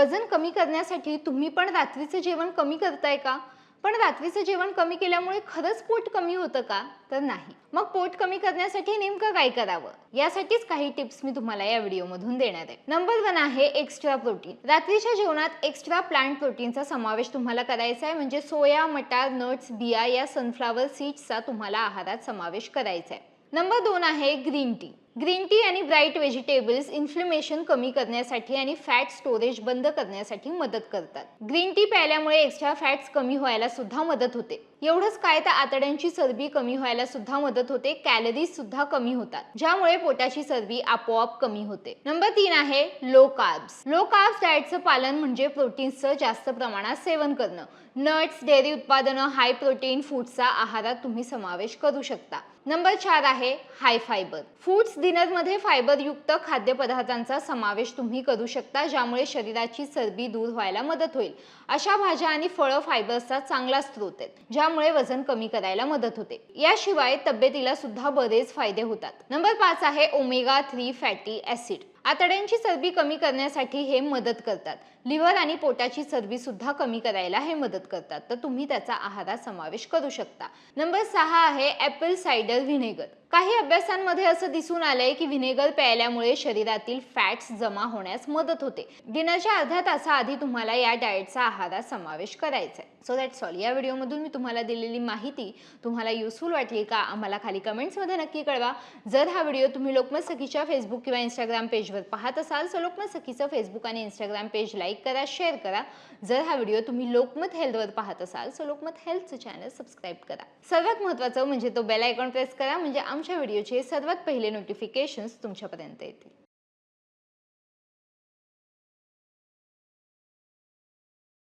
वजन कमी करण्यासाठी तुम्ही पण रात्रीचं जेवण कमी करताय का? पण रात्रीचं जेवण कमी केल्यामुळे खरंच पोट कमी होतं का? तर नाही. मग पोट कमी करण्यासाठी नेमकं काय करावं? यासाठीच काही टिप्स मी तुम्हाला या व्हिडिओमधून देणार आहे. नंबर वन आहे एक्स्ट्रा प्रोटीन रात्रीच्या जेवणात एक्स्ट्रा प्लांट प्रोटीनचा समावेश तुम्हाला करायचा आहे. म्हणजे सोया मटार नट्स बिया या सनफ्लावर सीड्सचा तुम्हाला आहारात समावेश करायचा आहे. नंबर दोन आहे ग्रीन टी ग्रीन टी आणि ब्राईट व्हेजिटेबल्स इन्फ्लमेशन कमी करण्यासाठी आणि फॅट स्टोरेज बंद करण्यासाठी मदत करतात. ग्रीन टी प्यायल्यामुळे एक्स्ट्रा फॅट्स कमी व्हायला सुद्धा मदत होते. एवढंच काय तर आतड्यांची चरबी कमी व्हायला सुद्धा मदत होते. कॅलरीज सुद्धा कमी होतात. ज्यामुळे पोटाची चरबी आपोआप कमी होते. नंबर तीन आहे लो कार्ब्स लो कार्ब्स डाएटचं पालन म्हणजे प्रोटीन्सचं जास्त प्रमाणात सेवन करणं. नट्स डेअरी उत्पादनं हाय प्रोटीन फूडचा आहारात तुम्ही समावेश करू शकता. नंबर चार आहे हाय फायबर. फूड्स डिनरमध्ये फायबरयुक्त खाद्यपदार्थांचा समावेश तुम्ही करू शकता ज्यामुळे शरीराची चरबी दूर व्हायला मदत होईल. अशा भाज्या आणि फळं फायबर्सचा चांगला स्रोत आहेत ज्यामुळे वजन कमी करायला मदत होते. याशिवाय तब्येतीला सुद्धा बरेच फायदे होतात. नंबर पाच आहे ओमेगा थ्री फॅटी ऍसिड आतड्यांची चरबी कमी करण्यासाठी हे मदत करतात. लिव्हर आणि पोटाची चरबी सुद्धा कमी करायला हे मदत करतात. तर तुम्ही त्याचा आहारात समावेश करू शकता. नंबर सहा आहे ॲपल सायडर व्हिनेगर. काही अभ्यासांमध्ये असं दिसून आलंय की व्हिनेगर प्यायल्यामुळे शरीरातील फॅट्स जमा होण्यास मदत होते. डिनरच्या अर्ध्या तासाआधी तुम्हाला या डाएटचा आहारात समावेश करायचा आहे सो दॅट्स ऑल या व्हिडिओमधून मी तुम्हाला दिलेली माहिती तुम्हाला युजफुल वाटली का? आम्हाला खाली कमेंट्समध्ये नक्की कळवा. जर हा व्हिडिओ तुम्ही लोकमत सखीच्या फेसबुक किंवा इंस्टाग्राम पेज पेजवर पाहत असाल तर लोकमत सखीचं फेसबुक आणि इंस्टाग्राम पेज लाईक करा शेअर करा. जर हा व्हिडिओ तुम्ही लोकमत हेल्थवर पाहत असाल तर लोकमत हेल्थचं चॅनल सबस्क्राईब करा. सर्वात महत्त्वाचं म्हणजे तो बेल आयकॉन प्रेस करा म्हणजे आमच्या व्हिडिओचे सर्वात पहिले नोटिफिकेशन्स तुमच्यापर्यंत येतील.